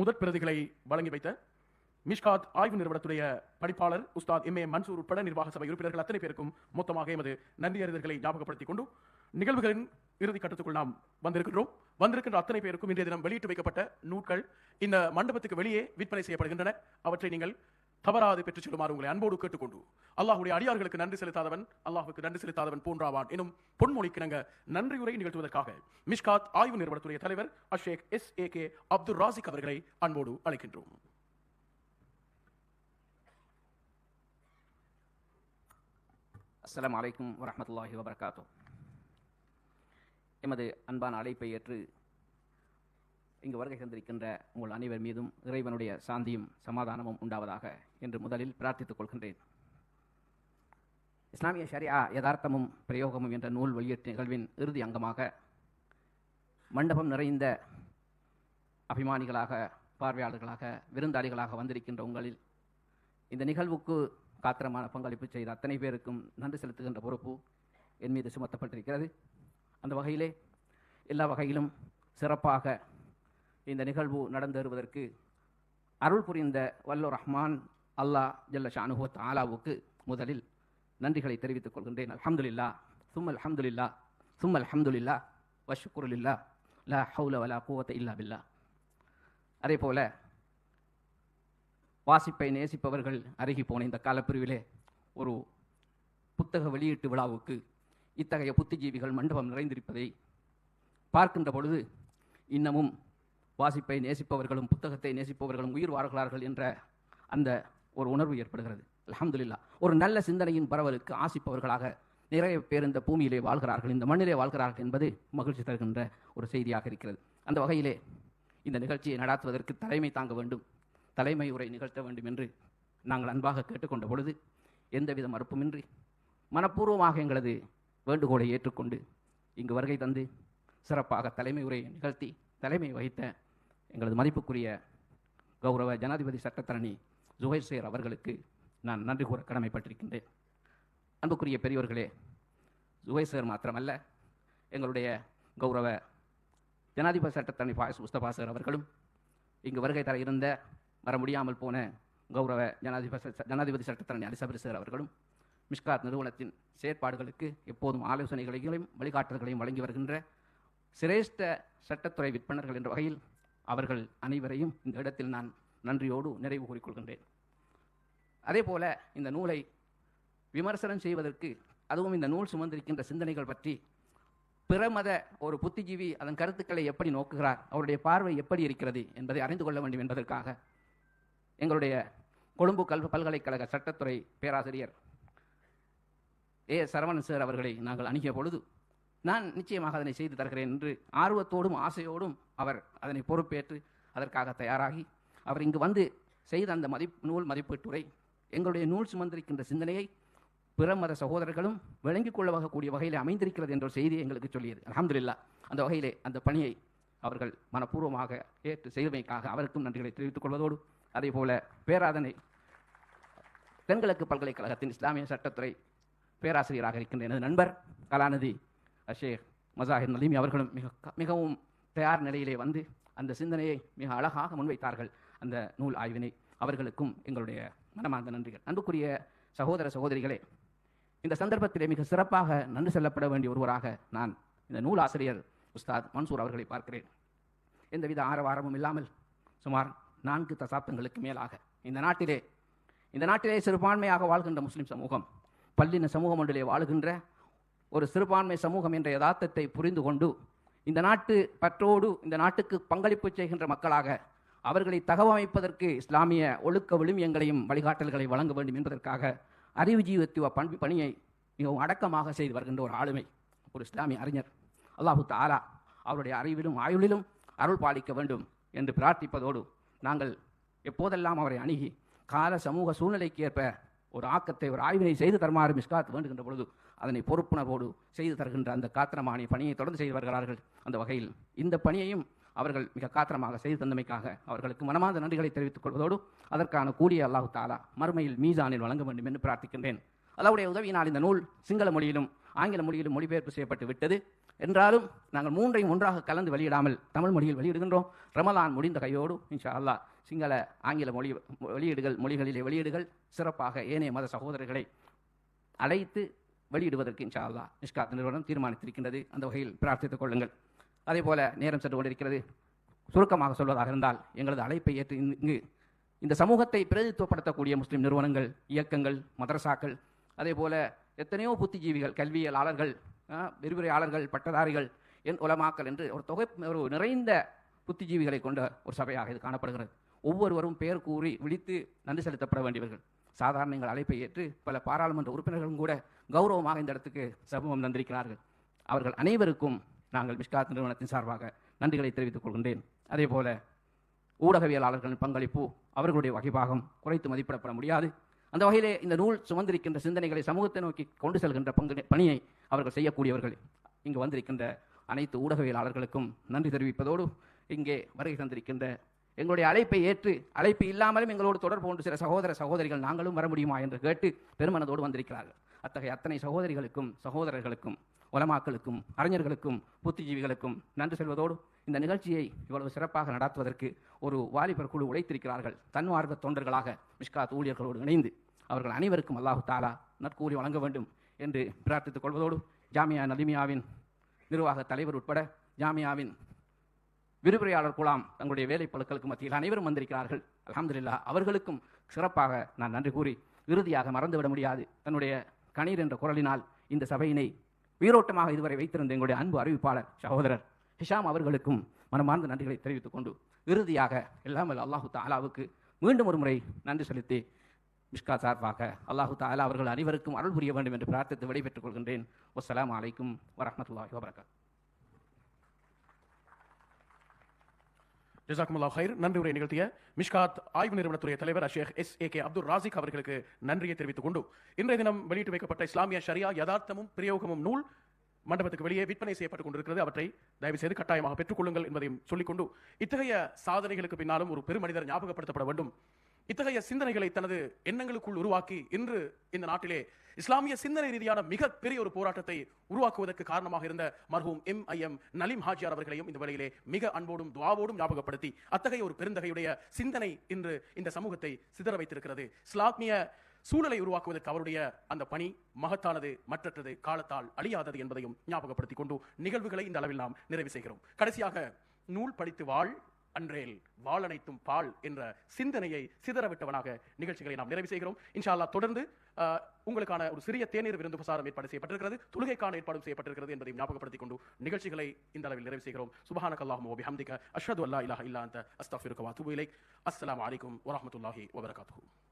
முதற் பிரதிகளை வழங்கி வைத்த மிஷ்காத் ஆய்வு நிறுவனத்துடைய படிப்பாளர் உஸ்தாத் எம் ஏ மன்சூர் உட்பட நிர்வாக சபை உறுப்பினர்கள் அத்தனை பேருக்கும் மொத்தமாக எமது நன்றி அறிதல்களை ஞாபகப்படுத்திக் கொண்டு நிகழ்வுகளின் இறுதி கட்டத்துக்குள் நாம் வந்திருக்கின்றோம். வந்திருக்கின்ற அத்தனை பேருக்கும் இன்றைய தினம் வெளியிட்டு வைக்கப்பட்ட நூட்கள் இந்த மண்டபத்துக்கு வெளியே விற்பனை செய்யப்படுகின்றன. அவற்றை நீங்கள் தவறாது பெற்றுச் செல்லுமாறு உங்களை அன்போடு கேட்டுக்கொண்டு அல்லாஹுடைய அடியார்களுக்கு நன்றி செலுத்தாதவன் அல்லாஹுக்கு நன்றி செலுத்தாதவன் போன்றாவான் எனும் பொன்மொழிக்கிணங்க நன்றியுரை நிகழ்த்துவதற்காக மிஷ்காத் ஆய்வு நிறுவனத்துடைய தலைவர் Ashsheikh S A K Abdul Razik அவர்களை அன்போடு அழைக்கின்றோம். அஸ்லாம் அலைக்கும் வரஹ்மத்துல்லாஹி எமது அன்பான அழைப்பை ஏற்று இங்கு வருகை தந்திருக்கின்ற உங்கள் அனைவர் மீதும் இறைவனுடைய சாந்தியும் சமாதானமும் உண்டாவதாக என்று முதலில் பிரார்த்தித்துக் கொள்கின்றேன். இஸ்லாமிய ஷரியா யதார்த்தமும் பிரயோகமும் என்ற நூல் வெளியீட்டு நிகழ்வின் இறுதி அங்கமாக மண்டபம் நிறைந்த அபிமானிகளாக பார்வையாளர்களாக விருந்தாளிகளாக வந்திருக்கின்ற உங்களில் இந்த நிகழ்வுக்கு காத்திரமான பங்களிப்பு செய்த அத்தனை பேருக்கும் நன்றி செலுத்துகின்ற பொறுப்பு என் மீது சுமத்தப்பட்டிருக்கிறது. அந்த வகையிலே எல்லா வகையிலும் சிறப்பாக இந்த நிகழ்வு நடந்தேறுவதற்கு அருள் புரிந்த வல்லோ ரஹ்மான் அல்லாஹ் ஜல்ல அனுபவத் ஆலாவுக்கு முதலில் நன்றிகளை தெரிவித்துக் கொள்கின்றேன். அல்ஹம்துலில்லா சும்மல் அல்ஹம்துலில்லா சும்மல் அல்ஹம்துலில்லா வஷ்குருலில்லா லா ஹவுல வலா கூவத்தை இல்லா பில்லா. அதே போல வாசிப்பை நேசிப்பவர்கள் அருகி போன இந்த காலப்பிரிவிலே ஒரு புத்தக வெளியீட்டு விழாவுக்கு இத்தகைய புத்திஜீவிகள் மண்டபம் நிறைந்திருப்பதை பார்க்கின்ற பொழுது இன்னமும் வாசிப்பை நேசிப்பவர்களும் புத்தகத்தை நேசிப்பவர்களும் உயிர் வாழ்கிறார்கள் என்ற அந்த ஒரு உணர்வு ஏற்படுகிறது. அலமதுல்லா ஒரு நல்ல சிந்தனையின் பரவலுக்கு ஆசிப்பவர்களாக நிறைய பேர் இந்த பூமியிலே வாழ்கிறார்கள் இந்த மண்ணிலே வாழ்கிறார்கள் என்பது மகிழ்ச்சி தருகின்ற ஒரு செய்தியாக இருக்கிறது. அந்த வகையிலே இந்த நிகழ்ச்சியை நடாத்துவதற்கு தலைமை தாங்க வேண்டும். தலைமை உரை நிகழ்த்த வேண்டும் என்று நாங்கள் அன்பாக கேட்டுக்கொண்ட பொழுது எந்தவித மறுப்புமின்றி மனப்பூர்வமாக எங்களது வேண்டுகோளை ஏற்றுக்கொண்டு இங்கு வருகை தந்து சிறப்பாக தலைமை உரையை நிகழ்த்தி தலைமை வகித்த எங்களது மதிப்புக்குரிய கௌரவ ஜனாதிபதி சட்டத்தரணி ஜுஹைர் சேர் அவர்களுக்கு நான் நன்றி கூற கடமைப்பட்டிருக்கின்றேன். அன்புக்குரிய பெரியோர்களே ஜுஹைர் சேர் மாத்திரமல்ல எங்களுடைய கௌரவ ஜனாதிபதி சட்டத்தரணி ஃபாயஸ் முஸ்தபா சார் அவர்களும் இங்கு வருகை தர இருந்த வர முடியாமல் போன கௌரவ ஜனாதிபதி ஜனாதிபதி சட்டத்தரணி அலிசபரி சார் அவர்களும் மிஷ்காத் நிறுவனத்தின் செயற்பாடுகளுக்கு எப்போதும் ஆலோசனைகளையும் வழிகாட்டல்களையும் வழங்கி வருகின்ற சிரேஷ்ட சட்டத்துறை விற்பனர்கள் என்ற வகையில் அவர்கள் அனைவரையும் இந்த இடத்தில் நான் நன்றியோடு நிறைவு கூறிக்கொள்கின்றேன். அதே போல இந்த நூலை விமர்சனம் செய்வதற்கு அதுவும் இந்த நூல் சுமந்திருக்கின்ற சிந்தனைகள் பற்றி பிறமத ஒரு புத்திஜீவி அதன் கருத்துக்களை எப்படி நோக்குகிறார் அவருடைய பார்வை எப்படி இருக்கிறது என்பதை அறிந்து கொள்ள வேண்டும் என்பதற்காக எங்களுடைய கொழும்பு கல்வி பல்கலைக்கழக சட்டத்துறை பேராசிரியர் ஏ சரவணன் சார் அவர்களை நாங்கள் அணுகிய பொழுது நான் நிச்சயமாக அதனை செய்து தருகிறேன் என்று ஆர்வத்தோடும் ஆசையோடும் அவர் அதனை பொறுப்பேற்று அதற்காக தயாராகி அவர் இங்கு வந்து செய்த அந்த மதிப்பு நூல் மதிப்பீட்டுரை எங்களுடைய நூல் சுமந்திருக்கின்ற சிந்தனையை பிற மத சகோதரர்களும் விளங்கிக் கொள்ளவகக்கூடிய வகையில் அமைந்திருக்கிறது என்ற ஒரு செய்தியை எங்களுக்கு சொல்லியது. அலமதுல்லா அந்த வகையிலே அந்த பணியை அவர்கள் மனப்பூர்வமாக ஏற்று செய்தமைக்காக அவருக்கும் நன்றிகளை தெரிவித்துக் கொள்வதோடு அதே போல பேராதனை தென்கிழக்கு பல்கலைக்கழகத்தின் இஸ்லாமிய சட்டத்துறை பேராசிரியராக இருக்கின்ற எனது நண்பர் கலாநிதி அஷேக் மசாஹிர் நலீமி அவர்களும் மிக மிகவும் தயார் நிலையிலே வந்து அந்த சிந்தனையை மிக அழகாக முன்வைத்தார்கள். அந்த நூல் ஆய்வினை அவர்களுக்கும் எங்களுடைய மனமார்ந்த நன்றிகள். அன்புக்குரிய சகோதர சகோதரிகளே இந்த சந்தர்ப்பத்திலே மிக சிறப்பாக நன்றி செல்லப்பட வேண்டிய ஒருவராக நான் இந்த நூல் ஆசிரியர் உஸ்தாத் மன்சூர் அவர்களை பார்க்கிறேன். எந்தவித ஆரவாரமும் இல்லாமல் சுமார் நான்கு தசாப்தங்களுக்கு மேலாக இந்த நாட்டிலே இந்த நாட்டிலே சிறுபான்மையாக வாழ்கின்ற முஸ்லிம் சமூகம் பல்லின சமூகம் ஒன்றிலே வாழுகின்ற ஒரு சிறுபான்மை சமூகம் என்ற யதார்த்தத்தை புரிந்து கொண்டு இந்த நாட்டு பற்றோடு இந்த நாட்டுக்கு பங்களிப்பு செய்கின்ற மக்களாக அவர்களை தகவமைப்பதற்கு இஸ்லாமிய ஒழுக்க விழுமியங்களையும் வழிகாட்டல்களை வழங்க வேண்டும் என்பதற்காக அறிவு ஜீவத்துவ பண்பு பணியை மிகவும் அடக்கமாக செய்து வருகின்ற ஒரு ஆளுமை ஒரு இஸ்லாமிய அறிஞர். அல்லாஹு தாலா அவருடைய அறிவிலும் ஆயுளிலும் அருள் பாலிக்க வேண்டும் என்று பிரார்த்திப்பதோடு நாங்கள் எப்போதெல்லாம் அவரை அணுகி கால சமூக சூழ்நிலைக்கு ஏற்ப ஒரு ஆக்கத்தை ஒரு ஆய்வினை செய்து தருமாறு மிஸ்காத் வேண்டுகின்ற பொழுது அதனை பொறுப்புணர்வோடு செய்து தருகின்ற அந்த காத்திரமான பணியை தொடர்ந்து செய்து வருகிறார்கள் அந்த வகையில். இந்த பணியையும் அவர்கள் மிக காத்திரமாக செய்து தந்தமைக்காக அவர்களுக்கு மனமார்ந்த நன்றிகளை தெரிவித்துக் கொள்வதோடு அதற்கான கூடிய அல்லாஹு தாலா மறுமையில் மீசானில் வழங்க வேண்டும் என்று பிரார்த்திக்கின்றேன். அல்லாவுடைய உதவியினால் இந்த நூல் சிங்கள மொழியிலும் ஆங்கில மொழியிலும் மொழிபெயர்ப்பு செய்யப்பட்டு விட்டது. என்றாலும் நாங்கள் மூன்றையும் ஒன்றாக கலந்து வெளியிடாமல் தமிழ் மொழியில் வெளியிடுகின்றோம். ரமலான் முடிந்த கையோடு இன்ஷா அல்லாஹ் சிங்கள ஆங்கில மொழி வெளியீடுகள் மொழிகளிலே வெளியீடுகள் சிறப்பாக ஏனைய மத சகோதரர்களை அழைத்து வெளியிடுவதற்கு இன்ஷா நிஷ்காத் நிறுவனம் தீர்மானித்திருக்கின்றது. அந்த வகையில் பிரார்த்தித்துக் கொள்ளுங்கள். அதே போல நேரம் சென்று கொண்டிருக்கிறது. சுருக்கமாக சொல்வதாக இருந்தால் எங்களது அழைப்பை ஏற்று இங்கு- இந்த சமூகத்தை பிரதித்துவப்படுத்தக்கூடிய முஸ்லீம் நிறுவனங்கள் இயக்கங்கள் மதரசாக்கள் அதே போல எத்தனையோ புத்திஜீவிகள் கல்வியலாளர்கள் விரிவுரையாளர்கள் பட்டதாரிகள் என் உலமாக்கல் என்று ஒரு தொகை ஒரு நிறைந்த புத்திஜீவிகளை கொண்ட ஒரு சபையாக இது காணப்படுகிறது. ஒவ்வொருவரும் பெயர் கூறி விழித்து நன்றி செலுத்தப்பட வேண்டியவர்கள். சாதாரண எங்கள் அழைப்பை ஏற்று பல பாராளுமன்ற உறுப்பினர்களும் கூட கௌரவமாக இந்த இடத்துக்கு சமூகம் தந்திருக்கிறார்கள் அவர்கள் அனைவருக்கும் நாங்கள் மிஷ்காத் நிறுவனத்தின் சார்பாக நன்றிகளை தெரிவித்துக் கொள்கின்றேன். அதே போல ஊடகவியலாளர்களின் பங்களிப்பு அவர்களுடைய வகைபாகம் குறைத்து மதிப்பிடப்பட முடியாது. அந்த வகையிலே இந்த நூல் சுமந்திருக்கின்ற சிந்தனைகளை சமூகத்தை நோக்கி கொண்டு செல்கின்ற பங்கு பணியை அவர்கள் செய்யக்கூடியவர்கள் இங்கு வந்திருக்கின்ற அனைத்து ஊடகவியலாளர்களுக்கும் நன்றி தெரிவிப்பதோடு இங்கே வருகை தந்திருக்கின்ற எங்களுடைய அழைப்பை ஏற்று அழைப்பு இல்லாமலும் எங்களோடு தொடர்பு கொண்டு சில சகோதர சகோதரிகள் நாங்களும் வர முடியுமா என்று கேட்டு பெருமனதோடு வந்திருக்கிறார்கள். அத்தகைய அத்தனை சகோதரிகளுக்கும் சகோதரர்களுக்கும் உலமாக்களுக்கும் அறிஞர்களுக்கும் புத்திஜீவிகளுக்கும் நன்றி செல்வதோடு இந்த நிகழ்ச்சியை இவ்வளவு சிறப்பாக நடத்துவதற்கு ஒரு வாலிபர் குழு உழைத்திருக்கிறார்கள். தன்மார்க்க தொண்டர்களாக மிஷ்காத் ஊழியர்களோடு இணைந்து அவர்கள் அனைவருக்கும் அல்லாஹு தாலா நற்கூலி வழங்க வேண்டும் என்று பிரார்த்தித்துக் கொள்வதோடு ஜாமியா நலிமியாவின் நிர்வாக தலைவர் உட்பட ஜாமியாவின் விரிவுரையாளர் குலாம் தங்களுடைய வேலை பழுக்களுக்கு மத்தியில் அனைவரும் வந்திருக்கிறார்கள். அலமதுல்லா அவர்களுக்கும் சிறப்பாக நான் நன்றி கூறி இறுதியாக மறந்துவிட முடியாது. தன்னுடைய கணீர் என்ற குரலினால் இந்த சபையினை உயிரோட்டமாக இதுவரை வைத்திருந்த எங்களுடைய அன்பு அறிவிப்பாளர் சகோதரர் ஹிஷாம் அவர்களுக்கும் மனமார்ந்த நன்றிகளை தெரிவித்துக் கொண்டு இறுதியாக எல்லாமல் அல்லாஹு தாலாவுக்கு மீண்டும் ஒரு முறை நன்றி செலுத்தி மிஷ்கா சார்பாக அல்லாஹு தாலா அவர்கள் அனைவருக்கும் அருள் புரிய வேண்டும் என்று பிரார்த்தித்து விடைபெற்றுக் கொள்கின்றேன். வஸ்ஸலாமு அலைக்கும் வரஹ்மத்துல்லாஹி வபரகாத். ஜசாக்குமுல்லா ஹைர் நன்றி உரை நிகழ்த்திய மிஷ்காத் ஆய்வு நிறுவனத்துறை தலைவர் Ashsheikh S A K Abdul Razik அவர்களுக்கு நன்றியை தெரிவித்துக் கொண்டு இன்றைய தினம் வெளியிட்டு வைக்கப்பட்ட இஸ்லாமிய ஷரியா யதார்த்தமும் பிரயோகமும் நூல் மண்டபத்துக்கு வெளியே விற்பனை செய்யப்பட்டுக் கொண்டிருக்கிறது. அவற்றை தயவு செய்து கட்டாயமாக பெற்றுக்கொள்ளுங்கள் என்பதையும் சொல்லிக்கொண்டு இத்தகைய சாதனைகளுக்கு பின்னாலும் ஒரு பெருமனிதர் ஞாபகப்படுத்தப்பட வேண்டும். இத்தகைய சிந்தனைகளை தனது எண்ணங்களுக்குள் உருவாக்கி இன்று இந்த நாட்டிலே இஸ்லாமிய சிந்தனை ரீதியான மிக பெரிய ஒரு போராட்டத்தை உருவாக்குவதற்கு காரணமாக இருந்த மர்ஹூம் எம் ஐ எம் நலிம் ஹாஜியார் அவர்களையும் இந்த வேளையிலே மிக அன்போடும் துவாவோடும் ஞாபகப்படுத்தி அத்தகைய ஒரு பெருந்தகையுடைய சிந்தனை இன்று இந்த சமூகத்தை சிதற வைத்திருக்கிறது. இஸ்லாமிய சூழலை உருவாக்குவதற்கு அவருடைய அந்த பணி மகத்தானது மற்றற்றது காலத்தால் அழியாதது என்பதையும் ஞாபகப்படுத்திக் கொண்டு நிகழ்வுகளை இந்த அளவில் நாம் நிறைவு செய்கிறோம். கடைசியாக நூல் படித்து வாழ் அன்றேல் வாழனைத்தும் பால் என்ற சிந்தனையை சிதறவிட்டவனாக நிகழ்ச்சிகளை நாம் நிறைவு செய்கிறோம். இன்ஷால்லா தொடர்ந்து ஆஹ், உங்களுக்கான ஒரு சிறிய தேநீர் விருந்து பிரசாரம் ஏற்பாடு செய்யப்பட்டிருக்கிறது. தொழுகைக்கான ஏற்பாடும் செய்யப்பட்டிருக்கிறது என்பதை ஞாபகப்படுத்திக் கொண்டு நிகழ்ச்சிகளை இந்த அளவில் நிறைவு செய்கிறோம். சுபஹானக ஓபி வபிஹம்திக அஷ்ரது அல்லா இலாஹ இல்லா அன்த. அஸ்தாஃபிருக்கு வ அத்தூபு இலைக். அஸ்ஸலாமு அலைக்கும்